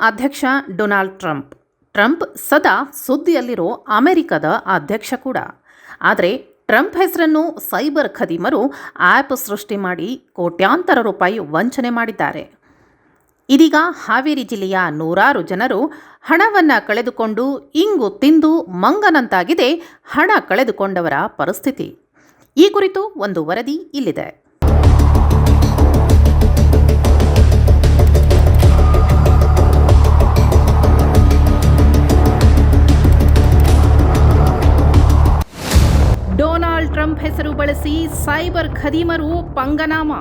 ಅಧ್ಯಕ್ಷ Donald Trump. Trump ಸದಾ ಸುದ್ದಿಯಲ್ಲಿರೋ ಅಮೆರಿಕದ ಅಧ್ಯಕ್ಷ ಕೂಡ. ಆದರೆ ಟ್ರಂಪ್ ಹೆಸರನ್ನು ಸೈಬರ್ ಖದೀಮರು ಆ್ಯಪ್ ಸೃಷ್ಟಿ ಮಾಡಿ ಕೋಟ್ಯಾಂತರ ರೂಪಾಯಿ ವಂಚನೆ ಮಾಡಿದ್ದಾರೆ. ಇದೀಗ ಹಾವೇರಿ ಜಿಲ್ಲೆಯ ನೂರಾರು ಜನರು ಹಣವನ್ನು ಕಳೆದುಕೊಂಡು ಇಂಗು ತಿಂದು ಮಂಗನಂತಾಗಿದೆ ಹಣ ಕಳೆದುಕೊಂಡವರ ಪರಿಸ್ಥಿತಿ. ಈ ಕುರಿತು ಒಂದು ವರದಿ ಇಲ್ಲಿದೆ. ಸೈಬರ್ ಖದೀಮರು ಪಂಗನಾಮ.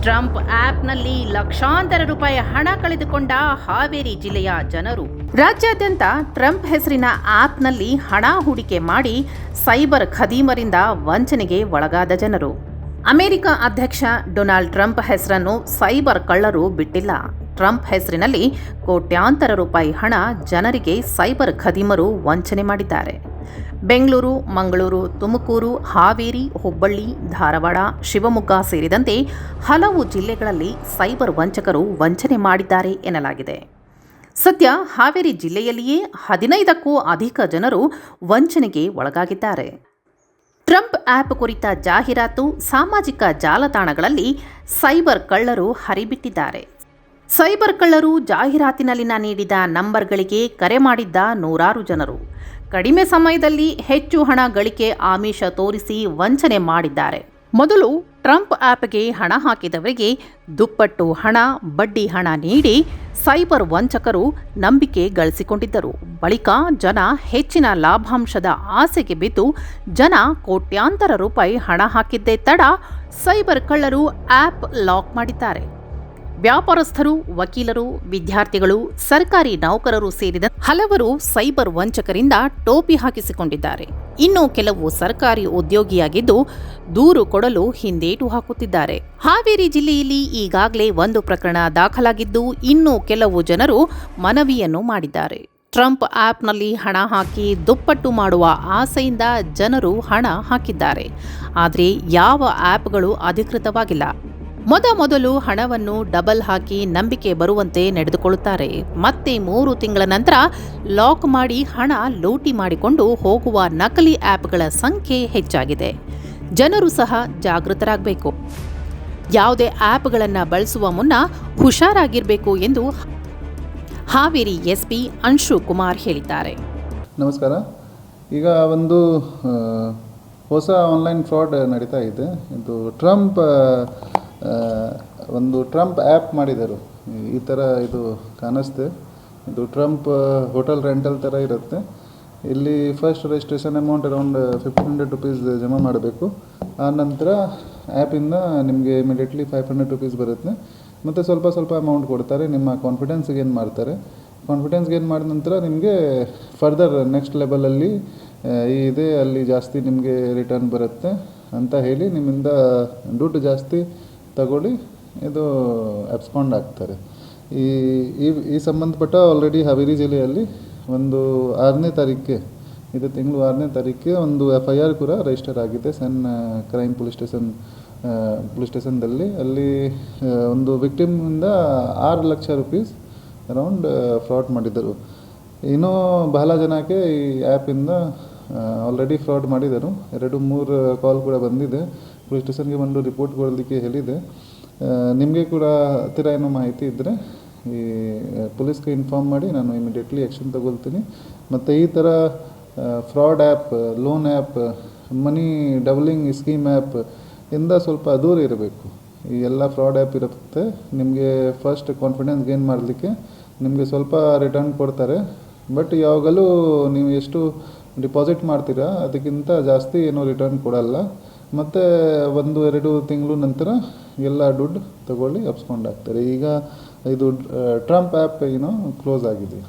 ಟ್ರಂಪ್ ಆಪ್ನಲ್ಲಿ ಲಕ್ಷಾಂತರ ರೂಪಾಯಿ ಹಣ ಕಳೆದುಕೊಂಡ ಹಾವೇರಿ ಜಿಲ್ಲೆಯ ಜನರು. ರಾಜ್ಯಾದ್ಯಂತ ಟ್ರಂಪ್ ಹೆಸರಿನ ಆಪ್ನಲ್ಲಿ ಹಣ ಹೂಡಿಕೆ ಮಾಡಿ ಸೈಬರ್ ಖದೀಮರಿಂದ ವಂಚನೆಗೆ ಒಳಗಾದ ಜನರು. ಅಮೆರಿಕ ಅಧ್ಯಕ್ಷ ಡೊನಾಲ್ಡ್ ಟ್ರಂಪ್ ಹೆಸರನ್ನು ಸೈಬರ್ ಕಳ್ಳರು ಬಿಟ್ಟಿಲ್ಲ. ಟ್ರಂಪ್ ಹೆಸರಿನಲ್ಲಿ ಕೋಟ್ಯಾಂತರ ರೂಪಾಯಿ ಹಣ ಜನರಿಗೆ ಸೈಬರ್ ಖದೀಮರು ವಂಚನೆ ಮಾಡಿದ್ದಾರೆ. ಬೆಂಗಳೂರು, ಮಂಗಳೂರು, ತುಮಕೂರು, ಹಾವೇರಿ, ಹುಬ್ಬಳ್ಳಿ, ಧಾರವಾಡ, ಶಿವಮೊಗ್ಗ ಸೇರಿದಂತೆ ಹಲವು ಜಿಲ್ಲೆಗಳಲ್ಲಿ ಸೈಬರ್ ವಂಚಕರು ವಂಚನೆ ಮಾಡಿದ್ದಾರೆ ಎನ್ನಲಾಗಿದೆ. ಸದ್ಯ ಹಾವೇರಿ ಜಿಲ್ಲೆಯಲ್ಲಿಯೇ ಹದಿನೈದಕ್ಕೂ ಅಧಿಕ ಜನರು ವಂಚನೆಗೆ ಒಳಗಾಗಿದ್ದಾರೆ. ಟ್ರಂಪ್ ಆ್ಯಪ್ ಕುರಿತ ಜಾಹೀರಾತು ಸಾಮಾಜಿಕ ಜಾಲತಾಣಗಳಲ್ಲಿ ಸೈಬರ್ ಕಳ್ಳರು ಹರಿಬಿಟ್ಟಿದ್ದಾರೆ. ಸೈಬರ್ ಕಳ್ಳರು ಜಾಹೀರಾತಿನಲ್ಲಿನ ನೀಡಿದ ನಂಬರ್ಗಳಿಗೆ ಕರೆ ಮಾಡಿದ್ದ ನೂರಾರು ಜನರು. ಕಡಿಮೆ ಸಮಯದಲ್ಲಿ ಹೆಚ್ಚು ಹಣ ಗಳಿಕೆ ಆಮಿಷ ತೋರಿಸಿ ವಂಚನೆ ಮಾಡಿದ್ದಾರೆ. ಮೊದಲು ಟ್ರಂಪ್ ಆ್ಯಪ್ಗೆ ಹಣ ಹಾಕಿದವರಿಗೆ ದುಪ್ಪಟ್ಟು ಹಣ, ಬಡ್ಡಿ ಹಣ ನೀಡಿ ಸೈಬರ್ ವಂಚಕರು ನಂಬಿಕೆ ಗಳಿಸಿಕೊಂಡಿದ್ದರು. ಬಳಿಕ ಜನ ಹೆಚ್ಚಿನ ಲಾಭಾಂಶದ ಆಸೆಗೆ ಬಿದ್ದು ಜನ ಕೋಟ್ಯಾಂತರ ರೂಪಾಯಿ ಹಣ ಹಾಕಿದ್ದೇ ತಡ ಸೈಬರ್ ಕಳ್ಳರು ಆ್ಯಪ್ ಲಾಕ್ ಮಾಡಿದ್ದಾರೆ. ವ್ಯಾಪಾರಸ್ಥರು, ವಕೀಲರು, ವಿದ್ಯಾರ್ಥಿಗಳು, ಸರ್ಕಾರಿ ನೌಕರರು ಸೇರಿದ ಹಲವರು ಸೈಬರ್ ವಂಚಕರಿಂದ ಟೋಪಿ ಹಾಕಿಸಿಕೊಂಡಿದ್ದಾರೆ. ಇನ್ನು ಕೆಲವು ಸರ್ಕಾರಿ ಉದ್ಯೋಗಿಯಾಗಿದ್ದು ದೂರು ಕೊಡಲು ಹಿಂದೇಟು ಹಾಕುತ್ತಿದ್ದಾರೆ. ಹಾವೇರಿ ಜಿಲ್ಲೆಯಲ್ಲಿ ಈಗಾಗಲೇ ಒಂದು ಪ್ರಕರಣ ದಾಖಲಾಗಿದ್ದು ಇನ್ನು ಕೆಲವು ಜನರು ಮನವಿಯನ್ನು ಮಾಡಿದ್ದಾರೆ. ಟ್ರಂಪ್ ಆ್ಯಪ್ನಲ್ಲಿ ಹಣ ಹಾಕಿ ದುಪ್ಪಟ್ಟು ಮಾಡುವ ಆಸೆಯಿಂದ ಜನರು ಹಣ ಹಾಕಿದ್ದಾರೆ. ಆದರೆ ಯಾವ ಆ್ಯಪ್ಗಳು ಅಧಿಕೃತವಾಗಿಲ್ಲ. ಮೊದಮೊದಲು ಹಣವನ್ನು ಡಬಲ್ ಹಾಕಿ ನಂಬಿಕೆ ಬರುವಂತೆ ನಡೆದುಕೊಳ್ಳುತ್ತಾರೆ. ಮತ್ತೆ ಮೂರು ತಿಂಗಳ ನಂತರ ಲಾಕ್ ಮಾಡಿ ಹಣ ಲೂಟಿ ಮಾಡಿಕೊಂಡು ಹೋಗುವ ನಕಲಿ ಆ್ಯಪ್ಗಳ ಸಂಖ್ಯೆ ಹೆಚ್ಚಾಗಿದೆ. ಜನರು ಸಹ ಜಾಗೃತರಾಗಬೇಕು. ಯಾವುದೇ ಆ್ಯಪ್ಗಳನ್ನು ಬಳಸುವ ಮುನ್ನ ಹುಷಾರಾಗಿರಬೇಕು ಎಂದು ಹಾವೇರಿ ಎಸ್ಪಿ ಅಂಶು ಕುಮಾರ್ ಹೇಳಿದ್ದಾರೆ. ನಮಸ್ಕಾರ. ಈಗ ಒಂದು ಹೊಸ ಆನ್ಲೈನ್ ಫ್ರಾಡ್ ನಡೀತಾ ಇದೆ. ಇದು ಟ್ರಂಪ್ ಒಂದು ಟ್ರಂಪ್ ಆ್ಯಪ್ ಮಾಡಿದರು. ಈ ಥರ ಇದು ಕಾಣಿಸ್ತೆ. ಇದು ಟ್ರಂಪ್ ಹೋಟೆಲ್ ರೆಂಟಲ್ ಥರ ಇರುತ್ತೆ. ಇಲ್ಲಿ first registration amount around fifteen hundred rupees ಜಮಾ ಮಾಡಬೇಕು. ಆ ನಂತರ ಆ್ಯಪಿಂದ ನಿಮಗೆ ಇಮಿಡಿಯೇಟ್ಲಿ ಫೈವ್ ಹಂಡ್ರೆಡ್ ರುಪೀಸ್ ಬರುತ್ತೆ. ಮತ್ತು ಸ್ವಲ್ಪ ಸ್ವಲ್ಪ ಅಮೌಂಟ್ ಕೊಡ್ತಾರೆ. ನಿಮ್ಮ ಕಾನ್ಫಿಡೆನ್ಸ್ ಏನು ಮಾಡ್ತಾರೆ? ಕಾನ್ಫಿಡೆನ್ಸ್ ಗೇನ್ ಮಾಡಿದ ನಂತರ ನಿಮಗೆ ಫರ್ದರ್ ನೆಕ್ಸ್ಟ್ ಲೆವೆಲಲ್ಲಿ ಇದೆ ಅಲ್ಲಿ ಜಾಸ್ತಿ ನಿಮಗೆ ರಿಟರ್ನ್ ಬರುತ್ತೆ ಅಂತ ಹೇಳಿ ನಿಮ್ಮಿಂದ ದುಡ್ಡು ಜಾಸ್ತಿ ತಗೊಳ್ಳಿ, ಇದು ಅಬ್ಸ್ಪಾಂಡ್ ಆಗ್ತಾರೆ. ಈ, ಈ- ಈ ಸಂಬಂಧಪಟ್ಟ ಆಲ್ರೆಡಿ ಹಾವೇರಿ ಜಿಲ್ಲೆಯಲ್ಲಿ ಒಂದು ಆರನೇ ತಾರೀಕಿಗೆ ಇದು ತಿಂಗಳು ಆರನೇ ತಾರೀಕಿಗೆ ಒಂದು ಎಫ್ ಐ ಆರ್ ಕೂಡ ರಿಜಿಸ್ಟರ್ ಆಗಿದೆ CEN crime police station police ಸ್ಟೇಷನ್ದಲ್ಲಿ ಅಲ್ಲಿ ಒಂದು ವಿಕ್ಟಿಮಿಂದ ಆರು ಲಕ್ಷ ರುಪೀಸ್ ಅರೌಂಡ್ ಫ್ರಾಡ್ ಮಾಡಿದ್ದರು. ಇನ್ನೂ ಬಹಳ ಜನಕ್ಕೆ ಈ ಆ್ಯಪಿಂದ ಆಲ್ರೆಡಿ ಫ್ರಾಡ್ ಮಾಡಿದರು ಎರಡು ಮೂರು ಕಾಲ್ ಕೂಡ ಬಂದಿದೆ. ಪೊಲೀಸ್ ಸ್ಟೇಷನ್ಗೆ ಬಂದು ರಿಪೋರ್ಟ್ ಕೊಡಲಿಕ್ಕೆ ಹೇಳಿದೆ. ನಿಮಗೆ ಕೂಡ ಹತ್ತಿರ ಏನೋ ಮಾಹಿತಿ ಇದ್ದರೆ ಈ ಪೊಲೀಸ್ಗೆ ಇನ್ಫಾರ್ಮ್ ಮಾಡಿ, ನಾನು ಇಮಿಡಿಯೇಟ್ಲಿ ಆ್ಯಕ್ಷನ್ ತಗೊಳ್ತೀನಿ. ಮತ್ತು ಈ ಥರ fraud app, loan app, money doubling scheme app ಇಂದ ಸ್ವಲ್ಪ ದೂರ ಇರಬೇಕು. ಈ ಎಲ್ಲ ಫ್ರಾಡ್ ಆ್ಯಪ್ ಇರುತ್ತೆ. ನಿಮಗೆ ಫಸ್ಟ್ ಕಾನ್ಫಿಡೆನ್ಸ್ ಗೇನ್ ಮಾಡಲಿಕ್ಕೆ ನಿಮಗೆ ಸ್ವಲ್ಪ ರಿಟರ್ನ್ ಕೊಡ್ತಾರೆ. ಬಟ್ ಯಾವಾಗಲೂ ನೀವು ಎಷ್ಟು ಡಿಪಾಸಿಟ್ ಮಾಡ್ತೀರಾ, ಅದಕ್ಕಿಂತ ಜಾಸ್ತಿ ಏನೂ ರಿಟರ್ನ್ ಕೊಡಲ್ಲ. ಮತ್ತು ಒಂದು ಎರಡು ತಿಂಗಳು ನಂತರ ಎಲ್ಲ ದುಡ್ಡು ತಗೊಳ್ಳಿ ಅಪ್ಸ್ಕೊಂಡು ಆಗ್ತಾರೆ. ಈಗ ಇದು ಟ್ರಂಪ್ ಆ್ಯಪ್ ಏನೋ ಕ್ಲೋಸ್ ಆಗಿದೆ.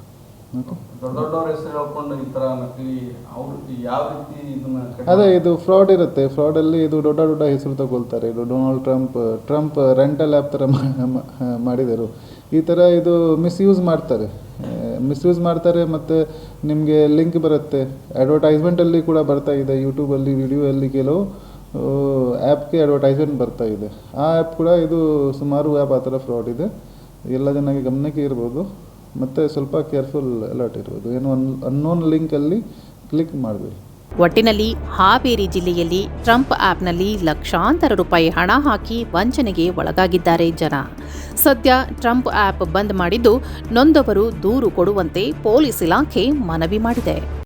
ಅದೇ ಇದು ಫ್ರಾಡ್ ಇರುತ್ತೆ. ಫ್ರಾಡಲ್ಲಿ ಇದು ದೊಡ್ಡ ದೊಡ್ಡ ಹೆಸರು ತಗೊಳ್ತಾರೆ. ಇದು Donald Trump Trump rental app ಥರ ಮಾಡಿದರು. ಈ ಥರ ಇದು ಮಿಸ್ಯೂಸ್ ಮಾಡ್ತಾರೆ. ಮಿಸ್ಯೂಸ್ ಮಾಡ್ತಾರೆ ಮತ್ತು ನಿಮಗೆ ಲಿಂಕ್ ಬರುತ್ತೆ. ಅಡ್ವರ್ಟೈಸ್ಮೆಂಟಲ್ಲಿ ಕೂಡ ಬರ್ತಾ ಇದೆ. ಯೂಟ್ಯೂಬಲ್ಲಿ ವಿಡಿಯೋ ಅಲ್ಲಿ ಕೆಲವು ಆ್ಯಪ್ಗೆ ಅಡ್ವರ್ಟೈಸ್ಮೆಂಟ್ ಬರ್ತಾ ಇದೆ. ಆ ಆ್ಯಪ್ ಕೂಡ ಇದು ಸುಮಾರು ಆ್ಯಪ್ ಆ ಥರ ಫ್ರಾಡ್ ಇದೆ. ಎಲ್ಲ ಜನಕ್ಕೆ ಗಮನಕ್ಕೆ ಇರ್ಬೋದು. ಮತ್ತು ಸ್ವಲ್ಪ ಕೇರ್ಫುಲ್ ಅಲರ್ಟ್ ಇರ್ಬೋದು. ಏನು ಅನ್ ಅನ್ನೋನ್ ಲಿಂಕಲ್ಲಿ ಕ್ಲಿಕ್ ಮಾಡಬೇಡಿ. ಒಟ್ಟಿನಲ್ಲಿ ಹಾವೇರಿ ಜಿಲ್ಲೆಯಲ್ಲಿ ಟ್ರಂಪ್ ಆ್ಯಪ್ನಲ್ಲಿ ಲಕ್ಷಾಂತರ ರೂಪಾಯಿ ಹಣ ಹಾಕಿ ವಂಚನೆಗೆ ಒಳಗಾಗಿದ್ದಾರೆ ಜನ. ಸದ್ಯ ಟ್ರಂಪ್ ಆ್ಯಪ್ ಬಂದ್ ಮಾಡಿದ್ದು ನೊಂದವರು ದೂರು ಕೊಡುವಂತೆ ಪೊಲೀಸ್ ಇಲಾಖೆ ಮನವಿ ಮಾಡಿದೆ.